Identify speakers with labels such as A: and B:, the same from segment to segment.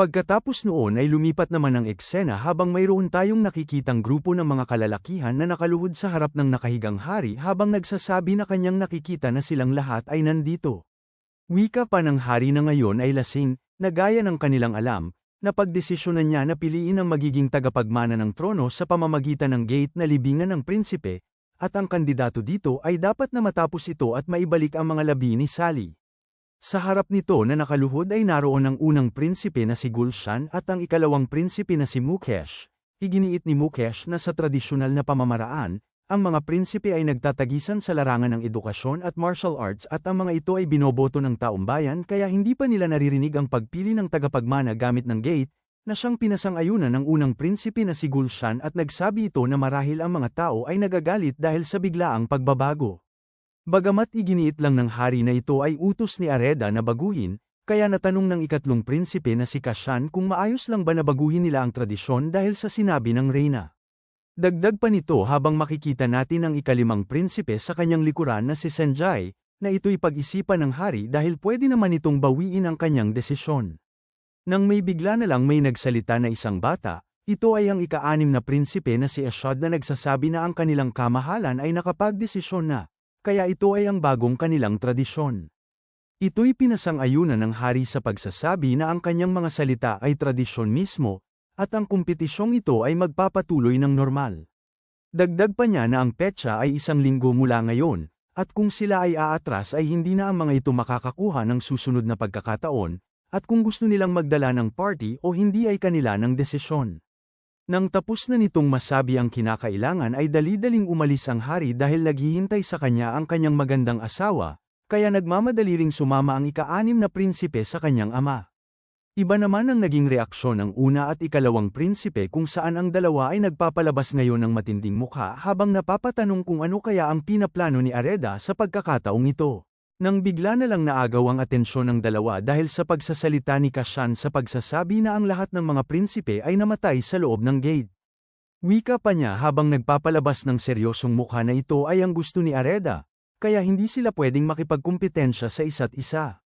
A: Pagkatapos noon ay lumipat naman ang eksena habang mayroon tayong nakikitang grupo ng mga kalalakihan na nakaluhod sa harap ng nakahigang hari habang nagsasabi na kanyang nakikita na silang lahat ay nandito. Wika pa ng hari na ngayon ay lasing, na gaya ng kanilang alam, na pagdesisyonan niya na piliin ang magiging tagapagmana ng trono sa pamamagitan ng gate na libingan ng prinsipe, at ang kandidato dito ay dapat na matapos ito at maibalik ang mga labi ni Sally. Sa harap nito na nakaluhod ay naroon ang unang prinsipe na si Gulshan at ang ikalawang prinsipe na si Mukesh. Iginiit ni Mukesh na sa tradisyonal na pamamaraan, ang mga prinsipe ay nagtatagisan sa larangan ng edukasyon at martial arts at ang mga ito ay binoboto ng taong bayan kaya hindi pa nila naririnig ang pagpili ng tagapagmana gamit ng gate, na siyang pinasang-ayunan ng unang prinsipe na si Gulshan at nagsabi ito na marahil ang mga tao ay nagagalit dahil sa biglaang pagbabago. Bagamat iginiit lang ng hari na ito ay utos ni Areda na baguhin, kaya natanong ng ikatlong prinsipe na si Kashan kung maayos lang ba na baguhin nila ang tradisyon dahil sa sinabi ng reyna. Dagdag pa nito habang makikita natin ang ikalimang prinsipe sa kanyang likuran na si Senjai, na ito'y pag-isipan ng hari dahil pwede naman itong bawiin ang kanyang desisyon. Nang may bigla na lang may nagsalita na isang bata, ito ay ang ika-anim na prinsipe na si Ashad na nagsasabi na ang kanilang kamahalan ay nakapagdesisyon na, kaya ito ay ang bagong kanilang tradisyon. Ito'y pinasang-ayunan ng hari sa pagsasabi na ang kanyang mga salita ay tradisyon mismo, at ang kompetisyong ito ay magpapatuloy ng normal. Dagdag pa niya na ang petsa ay isang linggo mula ngayon, at kung sila ay aatras ay hindi na ang mga ito makakakuha ng susunod na pagkakataon, at kung gusto nilang magdala ng party o hindi ay kanila ng desisyon. Nang tapos na nitong masabi ang kinakailangan ay dali-daling umalis ang hari dahil naghihintay sa kanya ang kanyang magandang asawa, kaya nagmamadali sumama ang ika-anim na prinsipe sa kanyang ama. Iba naman ang naging reaksyon ng una at ikalawang prinsipe kung saan ang dalawa ay nagpapalabas ngayon ng matinding mukha habang napapatanong kung ano kaya ang pinaplano ni Areda sa pagkakataong ito. Nang bigla na lang naagaw ang atensyon ng dalawa dahil sa pagsasalita ni Kashan sa pagsasabi na ang lahat ng mga prinsipe ay namatay sa loob ng gate. Wika pa niya habang nagpapalabas ng seryosong mukha na ito ay ang gusto ni Areda, kaya hindi sila pwedeng makipagkumpetensya sa isa't isa.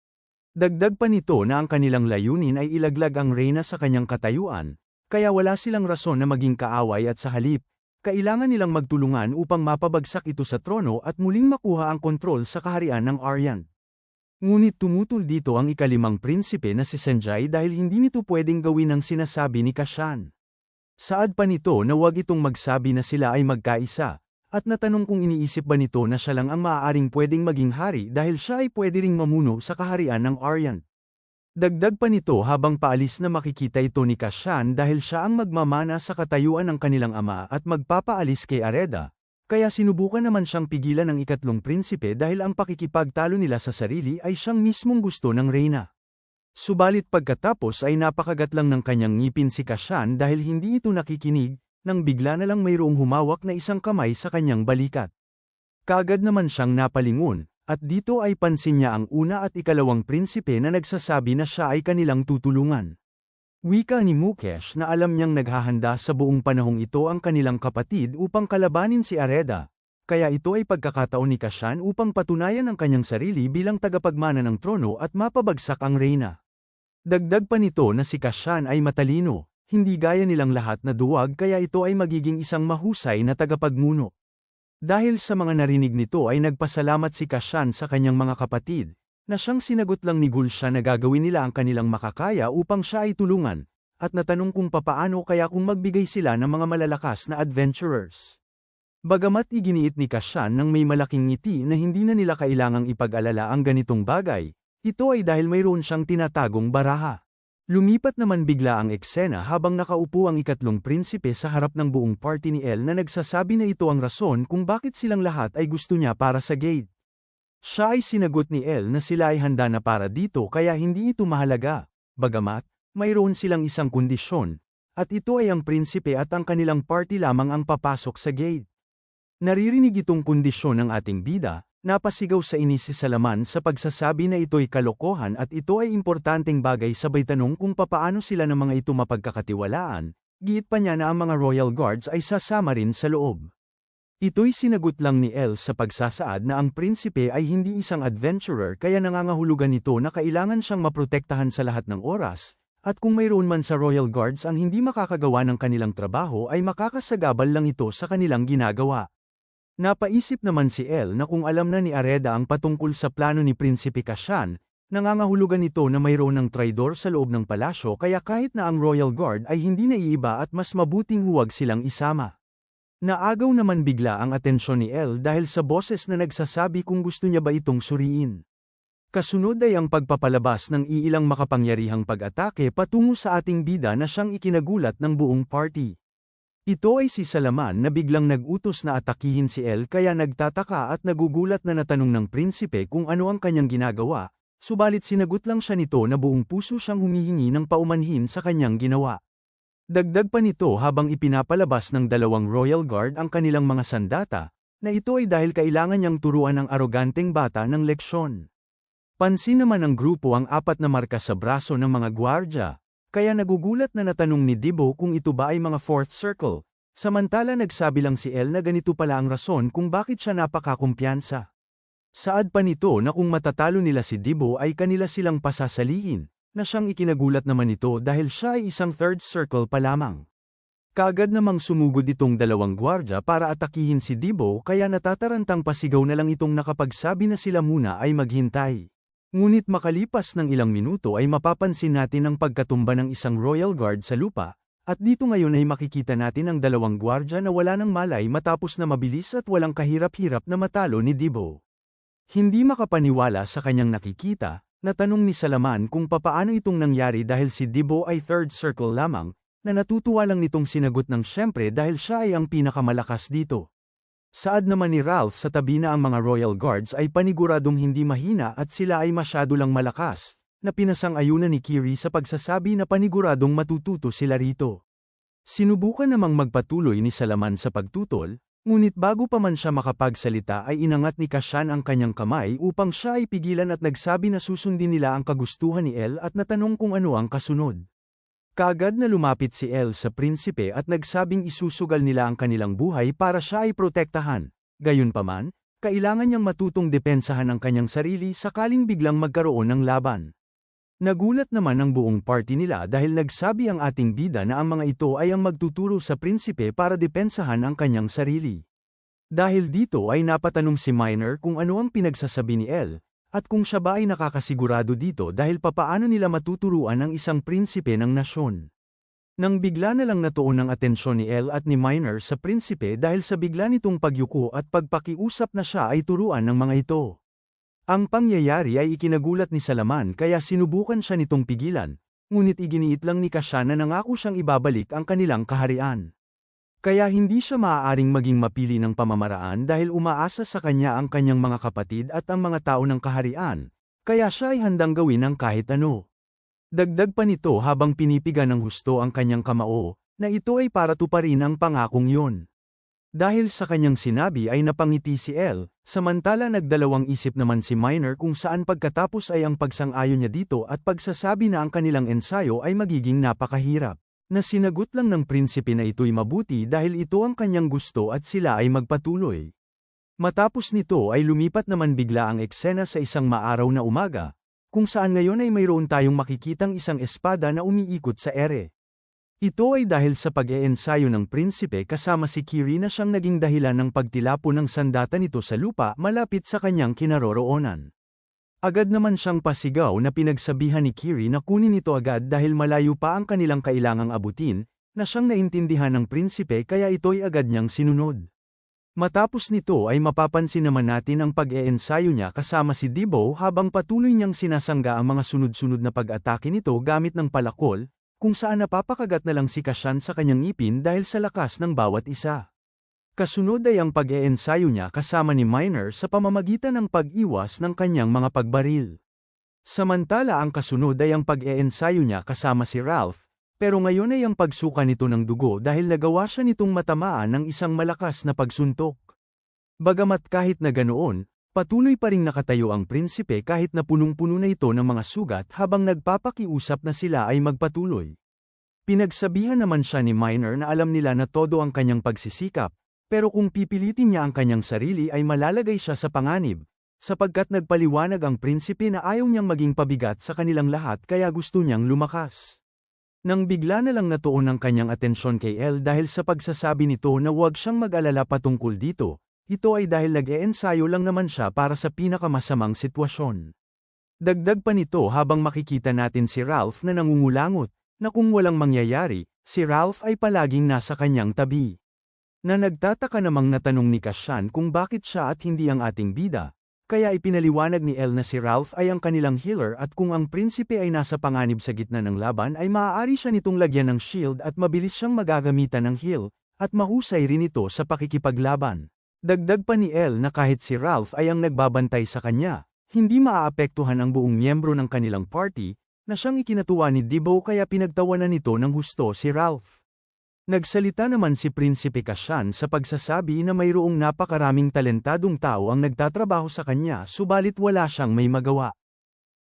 A: Dagdag pa nito na ang kanilang layunin ay ilaglag ang reyna sa kanyang katayuan, kaya wala silang rason na maging kaaway at sa halip, kailangan nilang magtulungan upang mapabagsak ito sa trono at muling makuha ang kontrol sa kaharian ng Aryan. Ngunit tumutol dito ang ikalimang prinsipe na si Sanjay dahil hindi nito pwedeng gawin ang sinasabi ni Kashan. Saad pa nito na wag itong magsabi na sila ay magkaisa, at natanong kung iniisip ba nito na siya lang ang maaaring pwedeng maging hari dahil siya ay pwede ring mamuno sa kaharian ng Aryan. Dagdag pa nito habang paalis na makikita ito ni Kashan dahil siya ang magmamana sa katayuan ng kanilang ama at magpapaalis kay Areda, kaya sinubukan naman siyang pigilan ng ikatlong prinsipe dahil ang pakikipagtalo nila sa sarili ay siyang mismong gusto ng reyna. Subalit pagkatapos ay napakagat lang ng kanyang ngipin si Kashan dahil hindi ito nakikinig, nang bigla na lang mayroong humawak na isang kamay sa kanyang balikat. Kagad naman siyang napalingon, at dito ay pansin niya ang una at ikalawang prinsipe na nagsasabi na siya ay kanilang tutulungan. Wika ni Mukesh na alam niyang naghahanda sa buong panahong ito ang kanilang kapatid upang kalabanin si Areda, kaya ito ay pagkakataon ni Kashan upang patunayan ang kanyang sarili bilang tagapagmana ng trono at mapabagsak ang reyna. Dagdag pa nito na si Kashan ay matalino, hindi gaya nilang lahat na duwag kaya ito ay magiging isang mahusay na tagapagmuno. Dahil sa mga narinig nito ay nagpasalamat si Kashan sa kanyang mga kapatid, na siyang sinagot lang ni Gulsha na gagawin nila ang kanilang makakaya upang siya ay tulungan, at natanong kung papaano kaya kung magbigay sila ng mga malalakas na adventurers. Bagamat iginiit ni Kashan ng may malaking ngiti na hindi na nila kailangang ipag-alala ang ganitong bagay, ito ay dahil mayroon siyang tinatagong baraha. Lumipat naman bigla ang eksena habang nakaupo ang ikatlong prinsipe sa harap ng buong party ni El na nagsasabi na ito ang rason kung bakit silang lahat ay gusto niya para sa gate. Siya ay sinagot ni El na sila ay handa na para dito kaya hindi ito mahalaga. Bagamat, mayroon silang isang kondisyon, at ito ay ang prinsipe at ang kanilang party lamang ang papasok sa gate. Naririnig itong kondisyon ng ating bida, Napasigaw sa inis si Salaman sa pagsasabi na ito'y kalokohan at ito ay importanteng bagay sabay tanong kung papaano sila ng mga ito mapagkakatiwalaan, giit pa niya na ang mga Royal Guards ay sasama rin sa loob. Ito'y sinagot lang ni El sa pagsasaad na ang prinsipe ay hindi isang adventurer kaya nangangahulugan nito na kailangan siyang maprotektahan sa lahat ng oras, At kung mayroon man sa Royal Guards ang hindi makakagawa ng kanilang trabaho ay makakasagabal lang ito sa kanilang ginagawa. Napaisip naman si El na kung alam na ni Areda ang patungkol sa plano ni Prinsipe Kashan, nangangahulugan ito na mayroon ng traidor sa loob ng palasyo kaya kahit na ang Royal Guard ay hindi naiiba at mas mabuting huwag silang isama. Naagaw naman bigla ang atensyon ni El dahil sa boses na nagsasabi kung gusto niya ba itong suriin. Kasunod ay ang pagpapalabas ng iilang makapangyarihang pag-atake patungo sa ating bida na siyang ikinagulat ng buong party. Ito ay si Salaman na biglang nag-utos na atakihin si El kaya nagtataka at nagugulat na natanong ng prinsipe kung ano ang kanyang ginagawa, subalit sinagot lang siya nito na buong puso siyang humihingi ng paumanhin sa kanyang ginawa. Dagdag pa nito habang ipinapalabas ng dalawang Royal Guard ang kanilang mga sandata, na ito ay dahil kailangan niyang turuan ng aroganteng bata ng leksyon. Pansin naman ng grupo ang apat na marka sa braso ng mga gwardya, kaya nagugulat na natanong ni Dibo kung ito ba ay mga fourth circle, samantala nagsabi lang si El na ganito pala ang rason kung bakit siya napakakumpiyansa. Saad pa nito na kung matatalo nila si Dibo ay kanila silang pasasalihin, na siyang ikinagulat naman ito dahil siya ay isang third circle pa lamang. Kagad namang sumugod itong dalawang gwardya para atakihin si Dibo kaya natatarantang pasigaw na lang itong nakapagsabi na sila muna ay maghintay. Ngunit makalipas ng ilang minuto ay mapapansin natin ang pagkatumba ng isang Royal Guard sa lupa, at dito ngayon ay makikita natin ang dalawang gwardya na wala ng malay matapos na mabilis at walang kahirap-hirap na matalo ni Dibo. Hindi makapaniwala sa kanyang nakikita, natanong ni Salaman kung papaano itong nangyari dahil si Dibo ay third circle lamang, na natutuwa lang nitong sinagot ng syempre dahil siya ay ang pinakamalakas dito. Saad naman ni Ralph sa tabi na ang mga Royal Guards ay paniguradong hindi mahina at sila ay masyado lang malakas, na pinasang-ayunan ni Kiri sa pagsasabi na paniguradong matututo sila rito. Sinubukan namang magpatuloy ni Salaman sa pagtutol, ngunit bago pa man siya makapagsalita ay inangat ni Kashan ang kanyang kamay upang siya ay pigilan at nagsabi na susundin nila ang kagustuhan ni El at natanong kung ano ang kasunod. Kagad na lumapit si El sa prinsipe at nagsabing isusugal nila ang kanilang buhay para siya ay protektahan. Gayunpaman, kailangan niyang matutong depensahan ang kanyang sarili sakaling biglang magkaroon ng laban. Nagulat naman ang buong party nila dahil nagsabi ang ating bida na ang mga ito ay ang magtuturo sa prinsipe para depensahan ang kanyang sarili. Dahil dito ay napatanong si Minor kung ano ang pinagsasabi ni El, at kung siya ba ay nakakasigurado dito dahil papaano nila matuturuan ang isang prinsipe ng nasyon. Nang bigla na lang natuon ang atensyon ni El at ni Minor sa prinsipe dahil sa bigla nitong pagyuko at pagpakiusap na siya ay turuan ng mga ito. Ang pangyayari ay ikinagulat ni Salaman kaya sinubukan siya nitong pigilan, ngunit iginiit lang ni Kasya na nangako siyang ibabalik ang kanilang kaharian. Kaya hindi siya maaaring maging mapili ng pamamaraan dahil umaasa sa kanya ang kanyang mga kapatid at ang mga tao ng kaharian, kaya siya ay handang gawin ang kahit ano. Dagdag pa nito habang pinipiga ng husto ang kanyang kamao, na ito ay para tuparin ang pangakong yun. Dahil sa kanyang sinabi ay napangiti si El, samantala nagdalawang isip naman si Minor kung saan pagkatapos ay ang pagsang-ayon niya dito at pagsasabi na ang kanilang ensayo ay magiging napakahirap na sinagot lang ng prinsipe na ito'y mabuti dahil ito ang kanyang gusto at sila ay magpatuloy. Matapos nito ay lumipat naman bigla ang eksena sa isang maaraw na umaga, kung saan ngayon ay mayroon tayong makikitang isang espada na umiikot sa ere. Ito ay dahil sa pag-eensayo ng prinsipe kasama si Kiri na siyang naging dahilan ng pagtilapo ng sandata nito sa lupa malapit sa kanyang kinaroroonan. Agad naman siyang pasigaw na pinagsabihan ni Kiri na kunin ito agad dahil malayo pa ang kanilang kailangang abutin, na siyang naintindihan ng prinsipe kaya ito'y agad niyang sinunod. Matapos nito ay mapapansin naman natin ang pag-eensayo niya kasama si Dibo habang patuloy niyang sinasangga ang mga sunod-sunod na pag-atake nito gamit ng palakol, kung saan napapakagat na lang si Kashan sa kanyang ngipin dahil sa lakas ng bawat isa. Kasunod ay ang pag-eensayo niya kasama ni Minor sa pamamagitan ng pag-iwas ng kanyang mga pagbaril. Samantala ang kasunod ay ang pag-eensayo niya kasama si Ralph, pero ngayon ay ang pagsuka nito ng dugo dahil nagawa siya nitong matamaan ng isang malakas na pagsuntok. Bagamat kahit na ganoon, patuloy pa ring nakatayo ang prinsipe kahit na punong-puno na ito ng mga sugat habang nagpapakiusap na sila ay magpatuloy. Pinagsabihan naman siya ni Minor na alam nila na todo ang kanyang pagsisikap, pero kung pipilitin niya ang kanyang sarili ay malalagay siya sa panganib, sapagkat nagpaliwanag ang prinsipe na ayaw niyang maging pabigat sa kanilang lahat kaya gusto niyang lumakas. Nang bigla na lang natuon ang kanyang atensyon kay El dahil sa pagsasabi nito na huwag siyang mag-alala patungkol dito, ito ay dahil nag-eensayo lang naman siya para sa pinakamasamang sitwasyon. Dagdag pa nito habang makikita natin si Ralph na nangungulangot, na kung walang mangyayari, si Ralph ay palaging nasa kanyang tabi. Na nagtataka namang natanong ni Kashan kung bakit siya at hindi ang ating bida, kaya ipinaliwanag ni El na si Ralph ay ang kanilang healer at kung ang prinsipe ay nasa panganib sa gitna ng laban ay maaari siya nitong lagyan ng shield at mabilis siyang magagamitan ng heal, at mahusay rin ito sa pakikipaglaban. Dagdag pa ni El na kahit si Ralph ay ang nagbabantay sa kanya, hindi maaapektuhan ang buong miyembro ng kanilang party, na siyang ikinatuwa ni Debo kaya pinagtawanan nito ng husto si Ralph. Nagsalita naman si Prinsipe Kashan sa pagsasabi na mayroong napakaraming talentadong tao ang nagtatrabaho sa kanya subalit wala siyang may magawa.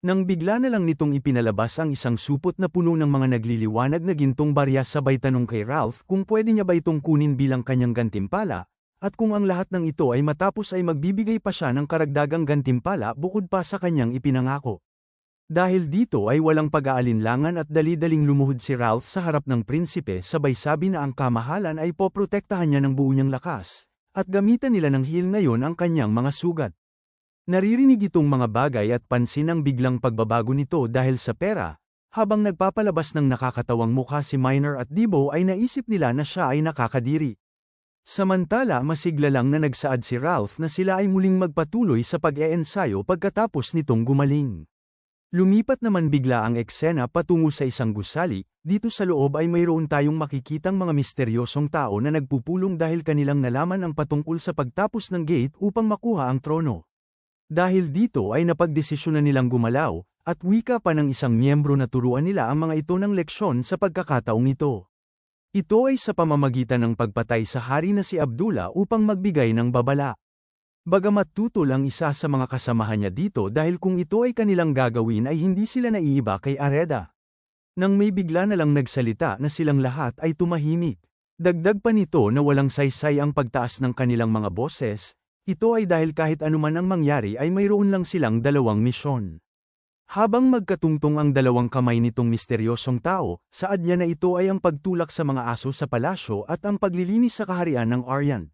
A: Nang bigla na lang nitong ipinalabas ang isang supot na puno ng mga nagliliwanag na gintong barya sabay tanong kay Ralph kung pwede niya ba itong kunin bilang kanyang gantimpala, at kung ang lahat ng ito ay matapos ay magbibigay pa siya ng karagdagang gantimpala bukod pa sa kanyang ipinangako. Dahil dito ay walang pag-aalinlangan at dali-daling lumuhod si Ralph sa harap ng prinsipe sabay sabi na ang kamahalan ay poprotektahan niya ng buo niyang lakas, at gamitan nila ng heal ngayon ang kanyang mga sugat. Naririnig itong mga bagay at pansin ang biglang pagbabago nito dahil sa pera, habang nagpapalabas ng nakakatawang mukha si Minor at Debo ay naisip nila na siya ay nakakadiri. Samantala masigla lang na nagsaad si Ralph na sila ay muling magpatuloy sa pag-eensayo pagkatapos nitong gumaling. Lumipat naman bigla ang eksena patungo sa isang gusali, dito sa loob ay mayroon tayong makikitang mga misteryosong tao na nagpupulong dahil kanilang nalaman ang patungkol sa pagtapos ng gate upang makuha ang trono. Dahil dito ay napagdesisyonan nilang gumalaw, at wika pa ng isang miyembro na turuan nila ang mga ito ng leksyon sa pagkakataong ito. Ito ay sa pamamagitan ng pagpatay sa hari na si Abdullah upang magbigay ng babala. Bagamat tutol ang isa sa mga kasamahan niya dito dahil kung ito ay kanilang gagawin ay hindi sila naiiba kay Areda. Nang may bigla na lang nagsalita na silang lahat ay tumahimik. Dagdag pa nito na walang saysay ang pagtaas ng kanilang mga boses, ito ay dahil kahit anuman ang mangyari ay mayroon lang silang dalawang misyon. Habang magkatungtong ang dalawang kamay nitong misteryosong tao, saad niya na ito ay ang pagtulak sa mga aso sa palasyo at ang paglilinis sa kaharian ng Aryan.